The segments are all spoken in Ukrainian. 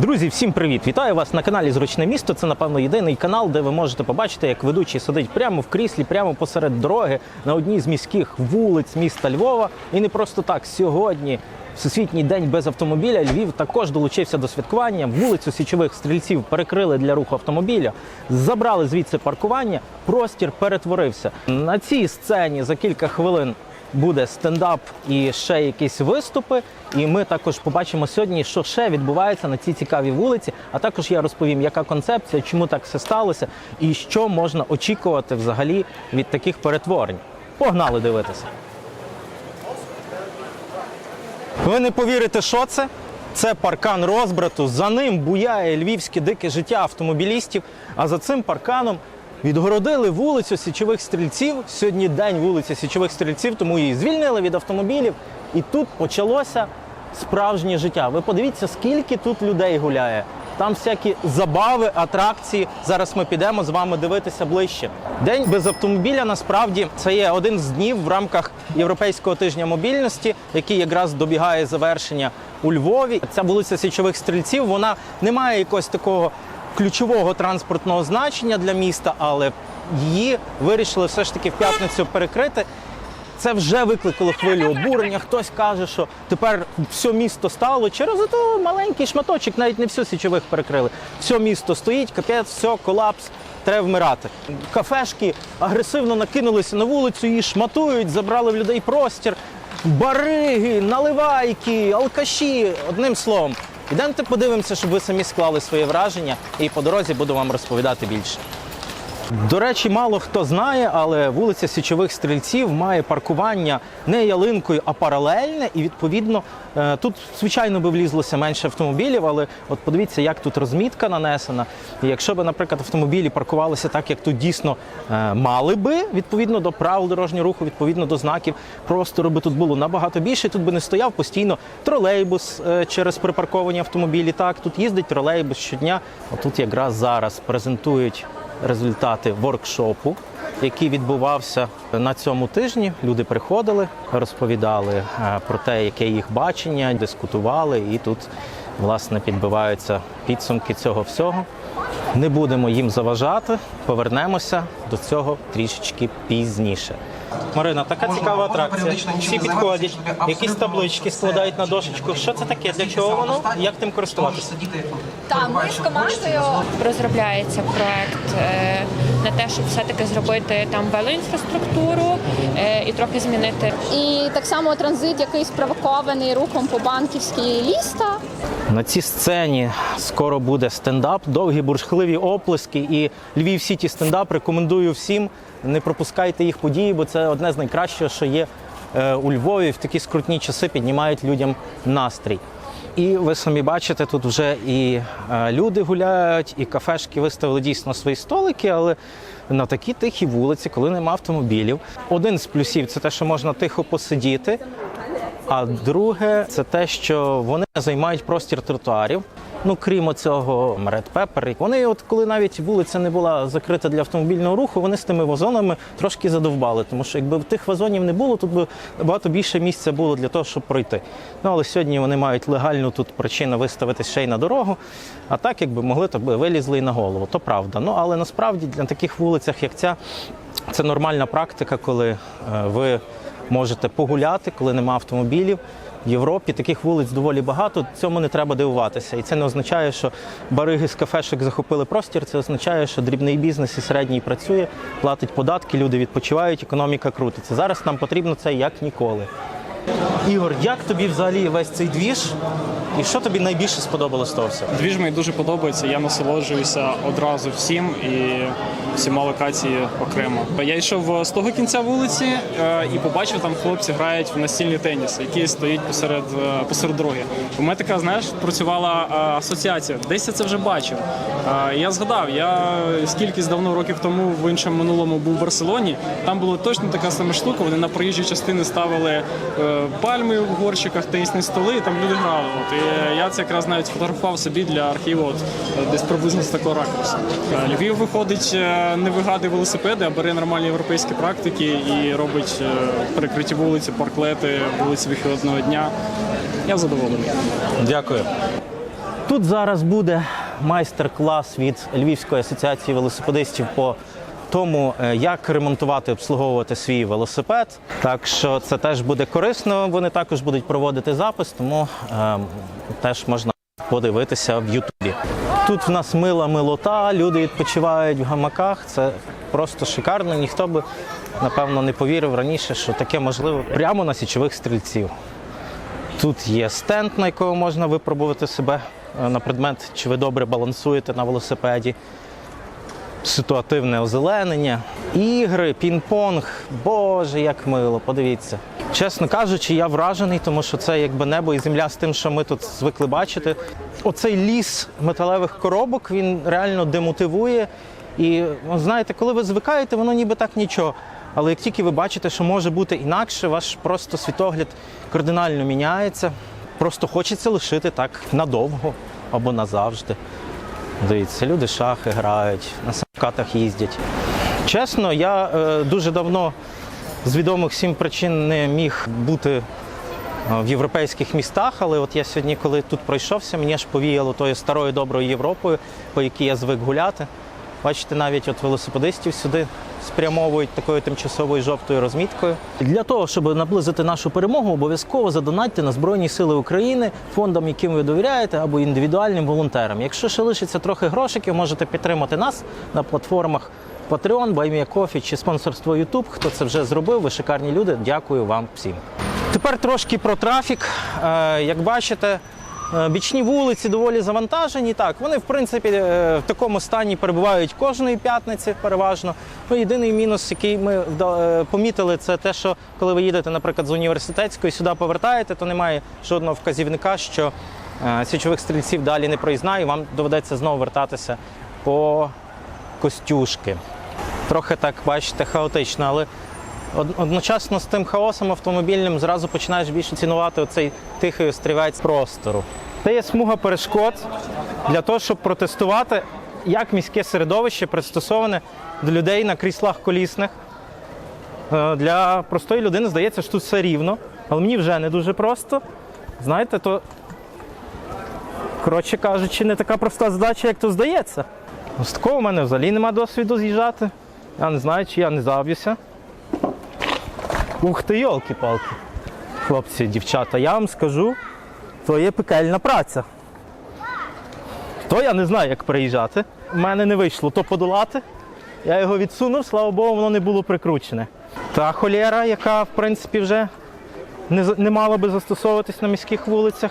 Друзі, всім привіт! Вітаю вас на каналі Зручне місто. Це, напевно, єдиний канал, де ви можете побачити, як ведучий сидить прямо в кріслі, прямо посеред дороги на одній з міських вулиць міста Львова. І не просто так. Сьогодні, Всесвітній день без автомобіля, Львів також долучився до святкування. Вулицю січових стрільців перекрили для руху автомобіля, забрали звідси паркування. Простір перетворився. На цій сцені за кілька хвилин буде стендап і ще якісь виступи. І ми також побачимо сьогодні, що ще відбувається на цій цікавій вулиці. А також я розповім, яка концепція, чому так все сталося, і що можна очікувати взагалі від таких перетворень. Погнали дивитися. Ви не повірите, що це? Це паркан розбрату. За ним буяє львівське дике життя автомобілістів. А за цим парканом відгородили вулицю січових стрільців. Сьогодні день вулиці січових стрільців, тому її звільнили від автомобілів. І тут почалося справжнє життя. Ви подивіться, скільки тут людей гуляє. Там всякі забави, атракції. Зараз ми підемо з вами дивитися ближче. День без автомобіля насправді це є один з днів в рамках Європейського тижня мобільності, який якраз добігає завершення у Львові. Ця вулиця Січових стрільців вона не має якогось такого ключового транспортного значення для міста, але її вирішили все ж таки в п'ятницю перекрити. Це вже викликало хвилю обурення. Хтось каже, що тепер все місто стало через ото маленький шматочок, навіть не все січових перекрили. Все місто стоїть, капець, все, колапс, треба вмирати. Кафешки агресивно накинулися на вулицю, її шматують, забрали в людей простір, бариги, наливайки, алкаші. Одним словом, ідемте подивимося, щоб ви самі склали своє враження, і по дорозі буду вам розповідати більше. До речі, мало хто знає, але вулиця Січових Стрільців має паркування не ялинкою, а паралельне. І відповідно е, тут, звичайно, би влізлося менше автомобілів, але от подивіться, як тут розмітка нанесена. І якщо б, наприклад, автомобілі паркувалися так, як тут дійсно е, мали би, відповідно до правил дорожнього руху, відповідно до знаків, простору би тут було набагато більше. Тут би не стояв постійно тролейбус е, через припарковані автомобілі. Так, тут їздить тролейбус щодня. Отут якраз зараз презентують результати воркшопу, який відбувався на цьому тижні. Люди приходили, розповідали е, про те, яке їх бачення, дискутували, і тут власне підбиваються підсумки цього всього. Не будемо їм заважати, повернемося до цього трішечки пізніше. Марина, така цікава атракція. Всі підходять, якісь таблички складають на дошечку. Що це таке? Для чого воно? Як тим користуватися? Так, ми з командою розробляється проект е, на те, щоб все-таки зробити там велоінфраструктуру е, і трохи змінити. І так само транзит, який спровокований рухом по банківській ліста. На цій сцені скоро буде стендап, довгі бурхливі оплески. І Львів Сіті стендап рекомендую всім. Не пропускайте їх події, бо це одне з найкращого, що є е, у Львові. В такі скрутні часи піднімають людям настрій. І ви самі бачите, тут вже і е, люди гуляють, і кафешки виставили дійсно свої столики, але на такій тихій вулиці, коли нема автомобілів. Один з плюсів це те, що можна тихо посидіти. А друге, це те, що вони займають простір тротуарів. Ну, крім цього, Red Pepper. Вони, от коли навіть вулиця не була закрита для автомобільного руху, вони з тими вазонами трошки задовбали. Тому що якби тих вазонів не було, тут би набагато більше місця було для того, щоб пройти. Ну але сьогодні вони мають легальну тут причину виставити ще й на дорогу. А так, якби могли, то би вилізли і на голову. То правда. Ну але насправді на таких вулицях, як ця, це нормальна практика, коли е, ви можете погуляти, коли нема автомобілів. В Європі таких вулиць доволі багато. Цьому не треба дивуватися. І це не означає, що бариги з кафешок захопили простір. Це означає, що дрібний бізнес і середній працює, платить податки, люди відпочивають, економіка крутиться. Зараз нам потрібно це як ніколи. Ігор, як тобі взагалі весь цей двіж? І що тобі найбільше сподобалось того всього? Двіж мені дуже подобається. Я насолоджуюся одразу всім і всіма локації окремо. Я йшов з того кінця вулиці е, і побачив, там хлопці грають в настільний теніс, який стоїть посеред е, посеред дороги. У мене така, знаєш, працювала е, асоціація. Десь я це вже бачив. Е, Я згадав, я скільки давно років тому в іншому минулому був в Барселоні. Там була точно така сама штука. Вони на проїжджі частини ставили е, пальми в горщиках, тенісні столи, і там люди грали. Я це якраз навіть фотографував собі для архіву, от десь приблизно з такого ракурсу. Львів виходить, е, не вигадує велосипеди, а бере нормальні європейські практики і робить е, перекриті вулиці, парклети, вулиці вихідного дня. Я задоволений. Дякую. Тут зараз буде майстер-клас від Львівської асоціації велосипедистів по тому, е, як ремонтувати, обслуговувати свій велосипед. Так що це теж буде корисно. Вони також будуть проводити запис, тому е, теж можна подивитися в Ютубі. Тут в нас мила милота, люди відпочивають в гамаках. Це просто шикарно. Ніхто би напевно не повірив раніше, що таке можливо прямо на січових стрільців. Тут є стенд, на якому можна випробувати себе е, на предмет, чи ви добре балансуєте на велосипеді. Ситуативне озеленення, ігри, пінг-понг. Боже, як мило, подивіться. Чесно кажучи, я вражений, тому що це якби небо і земля з тим, що ми тут звикли бачити. Оцей ліс металевих коробок він реально демотивує. І ну, знаєте, коли ви звикаєте, воно ніби так нічого. Але як тільки ви бачите, що може бути інакше, ваш просто світогляд кардинально міняється. Просто хочеться лишити так надовго або назавжди. Дивіться, люди шахи грають, на самокатах їздять. Чесно, я е, дуже давно з відомих всім причин не міг бути е, в європейських містах, але от я сьогодні, коли тут пройшовся, мені аж повіяло тою старою доброю Європою, по якій я звик гуляти. Бачите, навіть от велосипедистів сюди спрямовують такою тимчасовою жовтою розміткою. Для того, щоб наблизити нашу перемогу, обов'язково задонатьте на Збройні Сили України фондам, яким ви довіряєте, або індивідуальним волонтерам. Якщо ще лишиться трохи грошиків, можете підтримати нас на платформах Patreon, BuyMeACoffee чи спонсорство YouTube. Хто це вже зробив, ви шикарні люди. Дякую вам всім. Тепер трошки про трафік. Е, Як бачите, бічні вулиці доволі завантажені. Так, вони в принципі е, в такому стані перебувають кожної п'ятниці, переважно. Ну, єдиний мінус, який ми е, помітили, це те, що коли ви їдете, наприклад, з університетської сюди повертаєте, то немає жодного вказівника, що е, січових стрільців далі не проїзна, і вам доведеться знову вертатися по костюшки. Трохи так, бачите, хаотично, але одночасно з тим хаосом автомобільним зразу починаєш більше цінувати оцей тихий острівець простору. Це є смуга перешкод для того, щоб протестувати, як міське середовище пристосоване до людей на кріслах колісних. Е, Для простої людини здається, що тут все рівно, але мені вже не дуже просто. Знаєте, то, коротше кажучи, не така проста задача, як то здається. З такого в мене взагалі нема досвіду з'їжджати. Я не знаю, чи я не зав'юся. Ух ти, йолки-палки. Хлопці, дівчата, я вам скажу, то є пекельна праця. То я не знаю, як приїжджати. У мене не вийшло то подолати. Я його відсунув, слава Богу, воно не було прикручене. Та холєра, яка в принципі вже не, не мала би застосовуватись на міських вулицях.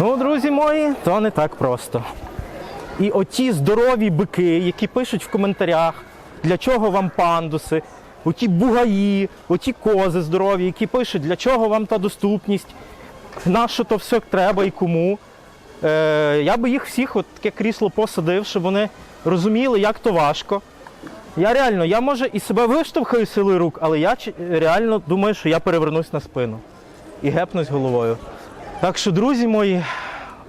Ну, друзі мої, то не так просто. І оті здорові бики, які пишуть в коментарях, для чого вам пандуси, оті бугаї, оті кози здорові, які пишуть, для чого вам та доступність, на що то все треба і кому. Е, я би їх всіх от таке крісло посадив, щоб вони розуміли, як то важко. Я реально, я може і себе виштовхаю силою рук, але я реально думаю, що я перевернусь на спину і гепнусь головою. Так що, друзі мої,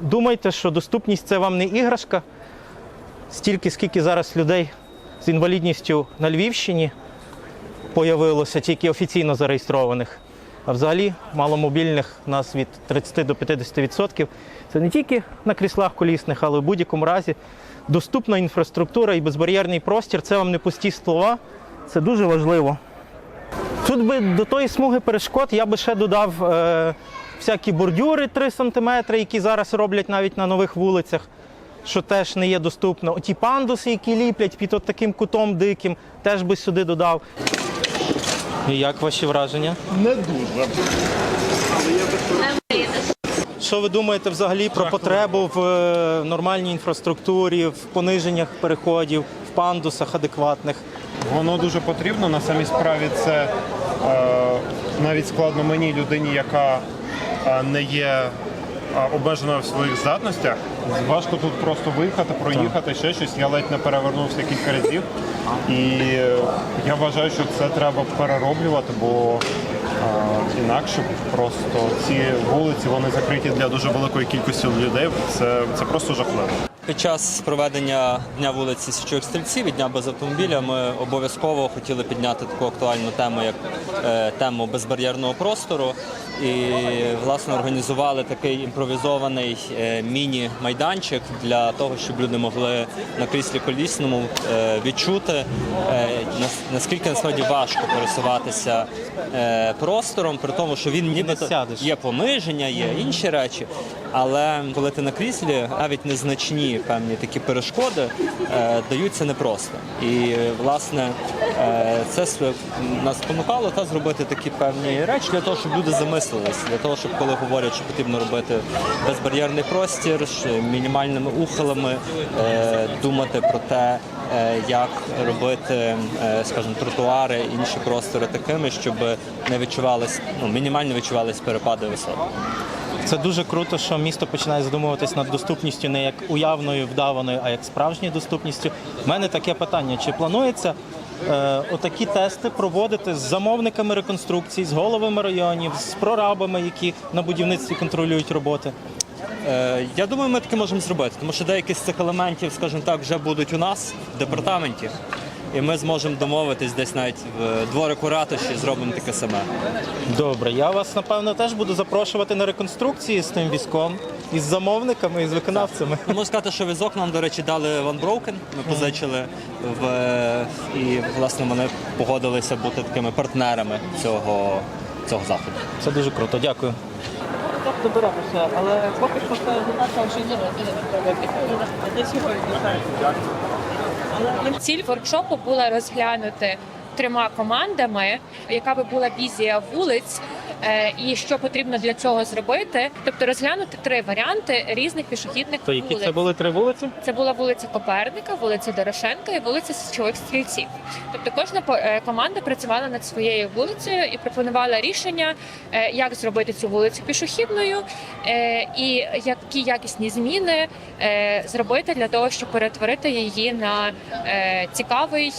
думайте, що доступність це вам не іграшка. Стільки, скільки зараз людей з інвалідністю на Львівщині появилося, тільки офіційно зареєстрованих. А взагалі маломобільних у нас від 30 до 50%. Це не тільки на кріслах колісних, але в будь-якому разі доступна інфраструктура і безбар'єрний простір це вам не пусті слова, це дуже важливо. Тут би до тої смуги перешкод я би ще додав е, всякі бордюри 3 см, які зараз роблять навіть на нових вулицях, що теж не є доступно. Оті пандуси, які ліплять під от таким кутом диким, теж би сюди додав. І як ваші враження? Не дуже. Що ви думаєте взагалі про потребу в е, нормальній інфраструктурі, в пониженнях переходів, в пандусах адекватних? Воно дуже потрібно. На самій справі це е, навіть складно мені, людині, яка е, не є обмеженою в своїх здатностях. Важко тут просто виїхати, проїхати, ще щось. Я ледь не перевернувся кілька разів. І е, я вважаю, що це треба перероблювати, бо інакше. Просто ці вулиці вони закриті для дуже великої кількості людей. Це, це просто жахливо. Під час проведення дня вулиці Січових стрільців і дня без автомобіля ми обов'язково хотіли підняти таку актуальну тему, як е, тему безбар'єрного простору. І власне організували такий імпровізований е, міні-майданчик для того, щоб люди могли на кріслі колісному е, відчути е, наскільки насправді важко пересуватися е, простором, при тому, що він нібито сядеш. є пониження, є інші речі. Але коли ти на кріслі, навіть незначні певні такі перешкоди е, даються непросто. І власне е, це нас спонукало та зробити такі певні речі для того, щоб люди замислились, для того, щоб коли говорять, що потрібно робити безбар'єрний простір, мінімальними ухилами, е, думати про те, як робити, е, скажімо, тротуари, інші простори такими, щоб не відчувались, ну мінімально відчувались перепади висот. Це дуже круто, що місто починає задумуватись над доступністю не як уявною, вдаваною, а як справжньою доступністю. У мене таке питання: чи планується е, отакі тести проводити з замовниками реконструкцій, з головами районів, з прорабами, які на будівництві контролюють роботи? Е, Я думаю, ми таке можемо зробити, тому що деякі з цих елементів, скажімо так, вже будуть у нас в департаменті, і ми зможемо домовитись десь навіть в дворику ратуші, зробимо таке саме. Добре, я вас напевно теж буду запрошувати на реконструкції з тим візком, із замовниками, і з виконавцями. Ну, можу сказати, що візок нам, до речі, дали One Broken. Ми позичили в і власне вони погодилися бути такими партнерами цього, цього заходу. Це дуже круто. Дякую. Доберемося, але поки що це. Не сьогодні. Ціль воркшопу була розглянути трьома командами, яка би була візія вулиць. Е, І що потрібно для цього зробити, тобто розглянути три варіанти різних пішохідних То які вулиць. це були три вулиці? Це була вулиця Коперника, вулиця Дорошенка і вулиця Січових стрільців. Тобто кожна е, команда працювала над своєю вулицею і пропонувала рішення, е, як зробити цю вулицю пішохідною, і які якісні зміни зробити для того, щоб перетворити її на цікавий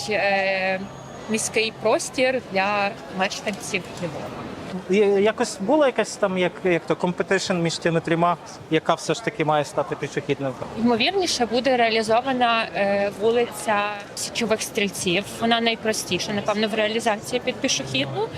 міський простір для мешканців Львова. Якось була якась там, як, як то компетишн між тими трьома, яка все ж таки має стати пішохідною. Ймовірніше буде реалізована е, вулиця Січових стрільців. Вона найпростіша, напевно, в реалізації під пішохідну,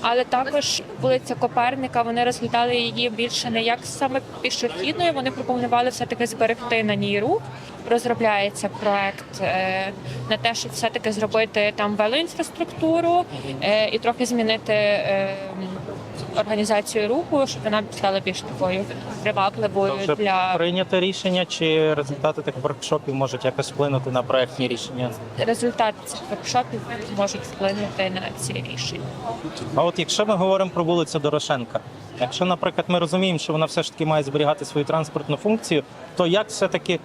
але також вулиця Коперника. Вони розглядали її більше не як саме пішохідною. Вони пропонували все таки зберегти на ній рух. Розробляється проект е, на те, щоб все таки зробити там велоінфраструктуру е, і трохи змінити. Організацію руху, щоб вона стала більш такою привабливою Вже для прийнято рішення, чи результати тих воркшопів можуть якось вплинути на проектні рішення? результати цих воркшопів можуть вплинути на ці рішення. А от якщо ми говоримо про вулицю Дорошенка, якщо, наприклад, ми розуміємо, що вона все ж таки має зберігати свою транспортну функцію, то як все-таки,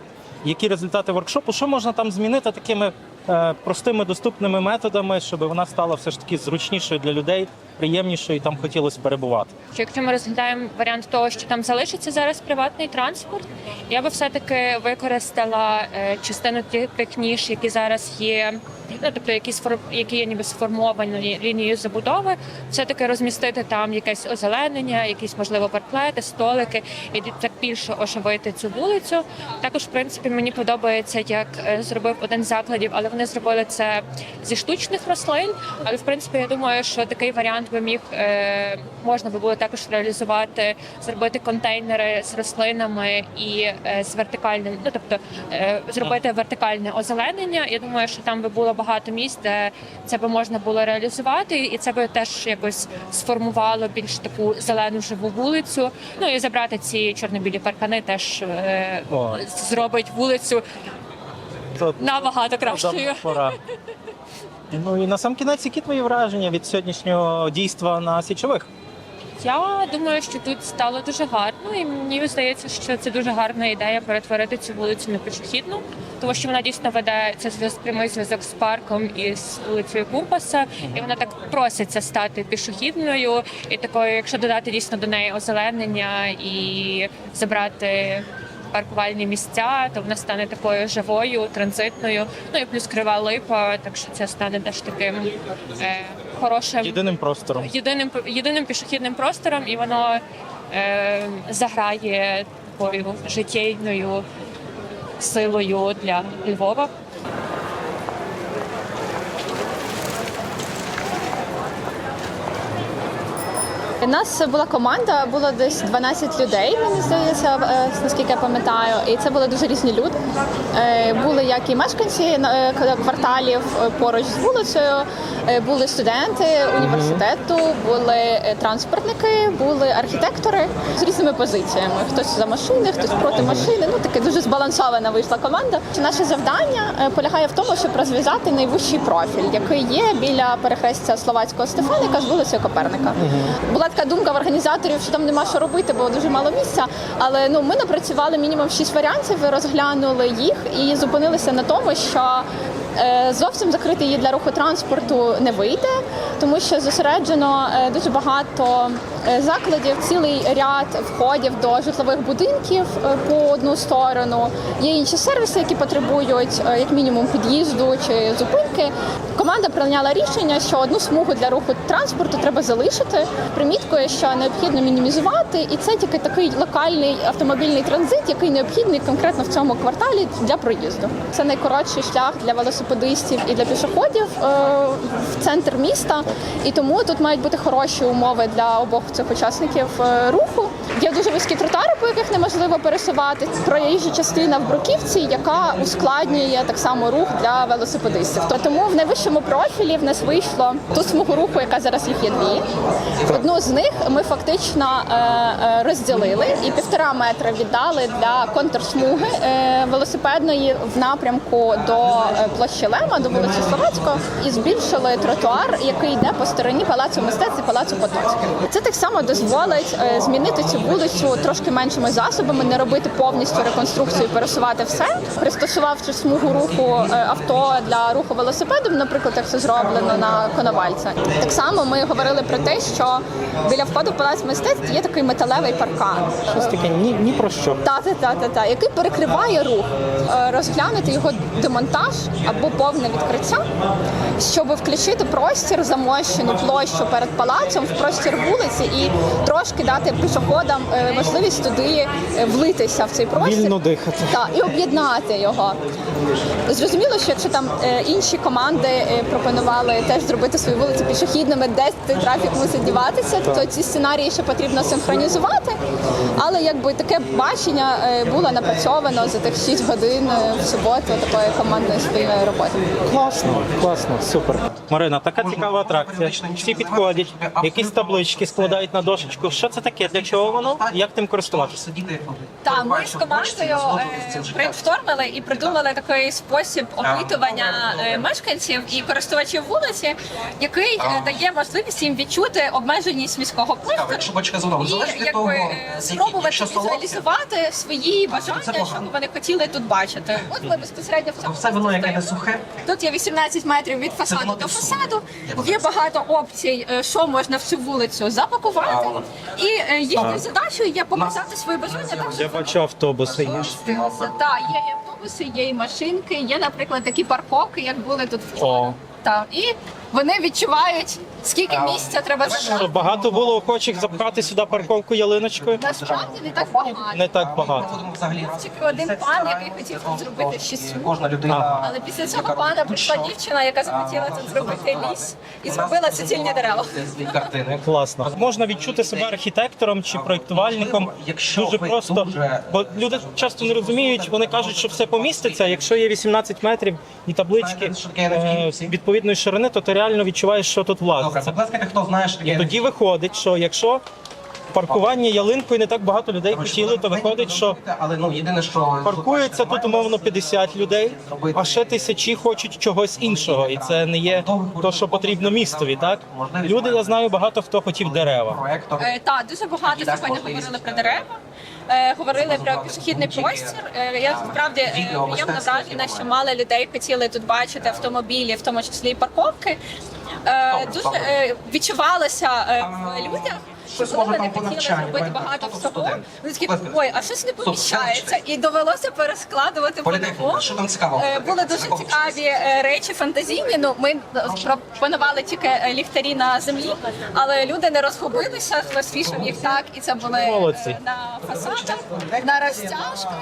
які результати воркшопу, що можна там змінити такими е, простими доступними методами, щоб вона стала все ж таки зручнішою для людей, приємнішою і там хотілося перебувати? Що Якщо ми розглядаємо варіант того, що там залишиться зараз приватний транспорт, я би все таки використала е, частину тих ніж, які зараз є. Ну, тобто, які сфор- які є ніби сформовані лінією забудови, все таки розмістити там якесь озеленення, якісь можливо парклети, столики, і так більше оживити цю вулицю. Також, в принципі, мені подобається, як е, зробив один з закладів, але вони зробили це зі штучних рослин. Але в принципі, я думаю, що такий варіант би міг е, можна би було також реалізувати, зробити контейнери з рослинами і е, з вертикальним, ну тобто е, зробити вертикальне озеленення. Я думаю, що там би було багато місць, де це би можна було реалізувати, і це би теж якось сформувало більш таку зелену живу вулицю. Ну і забрати ці чорно-білі паркани теж О. зробить вулицю набагато кращою. пора. Ну і на сам кінець, які твої враження від сьогоднішнього дійства на січових? Я думаю, що тут стало дуже гарно, і мені здається, що це дуже гарна ідея перетворити цю вулицю на пішохідну, тому що вона дійсно веде це прямий зв'язок з парком і з вулицею Кумпаса, і вона так проситься стати пішохідною, і такою, якщо додати дійсно до неї озеленення і забрати. Паркувальні місця, то вона стане такою живою, транзитною. Ну і плюс крива липа, так що це стане теж таким е, хорошим Єдиним простором. єдиним єдиним пішохідним простором, і воно е, заграє такою життєвною силою для Львова. У нас була команда, було десь 12 людей, мені здається, е, наскільки я пам'ятаю. І це були дуже різні люди. Е, Були як і мешканці е, кварталів поруч з вулицею, були студенти університету, були транспортники, були архітектори з різними позиціями. Хтось за машини, хтось проти машини. Ну таке дуже збалансована вийшла команда. Наше завдання полягає в тому, щоб розв'язати найвищий профіль, який є біля перехрестя словацького Стефаника з вулицею Коперника. Була така думка в організаторів, що там нема що робити, бо дуже мало місця. Але ну ми напрацювали мінімум шість варіантів, розглянули їх і зупинилися на тому, що зовсім закрити її для руху транспорту не вийде, тому що зосереджено е, дуже багато е, закладів, цілий ряд входів до житлових будинків е, по одну сторону. Є інші сервіси, які потребують е, як мінімум під'їзду чи зупинки. Команда прийняла рішення, що одну смугу для руху транспорту треба залишити. Приміткою, що необхідно мінімізувати, і це тільки такий локальний автомобільний транзит, який необхідний конкретно в цьому кварталі для проїзду. Це найкоротший шлях для велосипедистів і для пішоходів е, в центр міста. І тому тут мають бути хороші умови для обох цих учасників е, руху. Є дуже вузькі тротуари, по яких неможливо пересувати. Проїжджа частина в Бруківці, яка ускладнює так само рух для велосипедистів. Тому в найвищому профілі в нас вийшло ту смугу руху, яка зараз їх є дві. Одну з них ми фактично е, розділили і півтора метра віддали для контрсмуги велосипедної в напрямку до площі Лема, до вулиці Словацького, і збільшили тротуар, який йде по стороні палацу мистецтв і палацу Потоцьких. Це так само дозволить е, змінити цю вулицю трошки меншими засобами, не робити повністю реконструкцію, пересувати все, пристосувавши смугу руху е, авто для руху велосипедом, наприклад, як це зроблено на Коновальця. Так само ми говорили про те, що біля входу в палац мистецтв є такий металевий паркан. Щось таке ні, ні про що. Та, та, та, та, та, який перекриває рух, Е, розглянути його демонтаж або повне відкриття, щоб включити простір, замощену площу перед палацом в простір вулиці і трошки дати пішоходам е, можливість туди е, влитися в цей простір. Вільно дихати. Так, і об'єднати його. Зрозуміло, що якщо там е, інші команди пропонували теж зробити свої вулиці пішохідними, десь трафік мусить діватися, то ці сценарії ще потрібно синхронізувати. Але якби таке бачення е, було напрацьовано за тих 6 годин е, в суботу такої командної спільної роботи. Класно, класно, супер. Марина, така цікава атракція. Всі підходять, якісь таблички складають на дошечку. Що це таке? Для чого воно? Як тим користуватися? Так, ми з командою е, брейнштормили і придумали такий спосіб опитування мешканців і користувачів вулиці, який дає можливість їм відчути обмеженість міського простору Якщо бочка зона і якби того, е, спробувати візуалізувати свої бажання, що вони хотіли тут бачити. От ми безпосередньо в цьому все воно, яке не сухе, Тут є 18 метрів від фасаду до фасаду. Є багато опцій, е, що можна в цю вулицю запакувати. І е, їхньою задачею є показати свої бажання Я бачу автобуси. є. так, є і автобуси, є і машинки, є, наприклад, такі парковки, як були тут вчора. О. Так, і вони відчувають, скільки місця треба зайняти. Багато було охочих запхати сюди парковку ялиночкою. Насправді не так багато. Не так багато. Тільки один пан, який хотів тут зробити смуг. кожна людина. Але після цього пана прийшла дівчина, яка захотіла тут зробити ліс і зробила суцільні дерева. Картини. Класно. Можна відчути себе архітектором чи проєктувальником. Якщо Дуже просто. Бо люди часто не розуміють, вони кажуть, що все поміститься. Якщо є 18 метрів і таблички е, відповідної ширини, то ти реально відчуваєш, що тут Добре, будь ласка, хто знає, що І таке тоді виходить, що якщо паркування ялинкою не так багато людей хотіли, то виходить, що але ну єдине, що паркується тут умовно 50 людей, а ще тисячі хочуть чогось іншого, і це не є то, що потрібно містові. Так люди, я знаю, багато хто хотів дерева. проектор Е, Так, дуже багато сьогодні говорили про дерева. е, Говорили про пішохідний простір. Е, Я справді е, приємно вражена, що мало людей хотіли тут бачити автомобілі, в тому числі і парковки. Е, Дуже е, відчувалося е, в людях. Щось може там по навчанню, пам'ятаю, багато хто всього, студент. вони такі, ой, а щось не поміщається, і довелося перескладувати по-новому. що там цікавого? Е, Були дуже цікаві е, речі, фантазійні. Ну ми пропонували тільки е, ліхтарі на землі, але люди не розгубилися, розвішав їх так, і це були е, на фасадах, на розтяжках.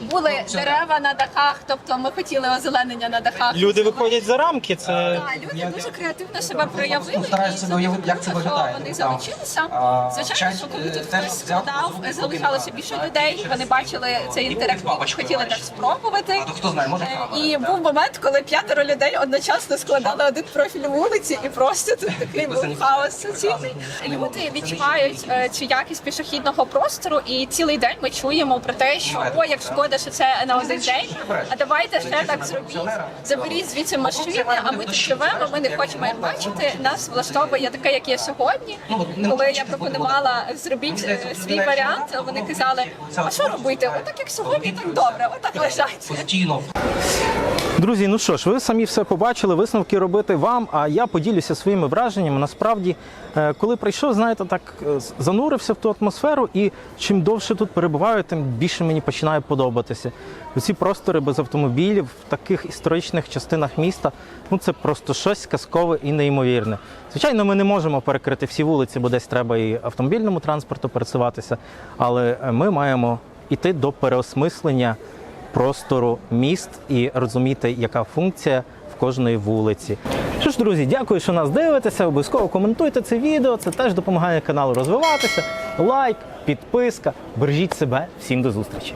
Були дерева на дахах, тобто ми хотіли озеленення на дахах. Люди виходять за рамки. Це Так, люди дуже креативно себе проявили. Ну, стараюся і собі уявити, як це виглядає. Вони Там, залучилися. Звичайно, що коли е, тут хтось складав, залишалося більше людей. Вони бачили цей інтерактив, хотіли теж спробувати. Хто знає, може Е. І був момент, коли п'ятеро людей одночасно складали один профіль вулиці, і просто тут такий був хаос суцільний. Люди відчувають е, цю якість пішохідного простору, і цілий день ми чуємо про те, що о, як шкода, що це на один день. А давайте ще так зробіть. Заберіть звідси машини, а ми тут живемо. Ми не хочемо їх бачити. Нас влаштовує таке, як є сьогодні. Коли я пропонувала зробіть е, свій варіант, вони казали, а що робити? Отак як сьогодні, так добре, отак лежать. Постійно Друзі, ну що ж, ви самі все побачили, висновки робити вам. А я поділюся своїми враженнями. Насправді, е, коли прийшов, знаєте, так е, занурився в ту атмосферу, і чим довше тут перебуваю, тим більше мені починає подобатися. Ці простори без автомобілів в таких історичних частинах міста. Ну це просто щось казкове і неймовірне. Звичайно, ми не можемо перекрити всі вулиці, бо десь треба і автомобільному транспорту пересуватися, але е, ми маємо іти до переосмислення простору міст і розуміти, яка функція в кожної вулиці. Що ж, друзі, дякую, що нас дивитеся. Обов'язково коментуйте це відео. Це теж допомагає каналу розвиватися. Лайк, підписка. Бережіть себе. Всім до зустрічі.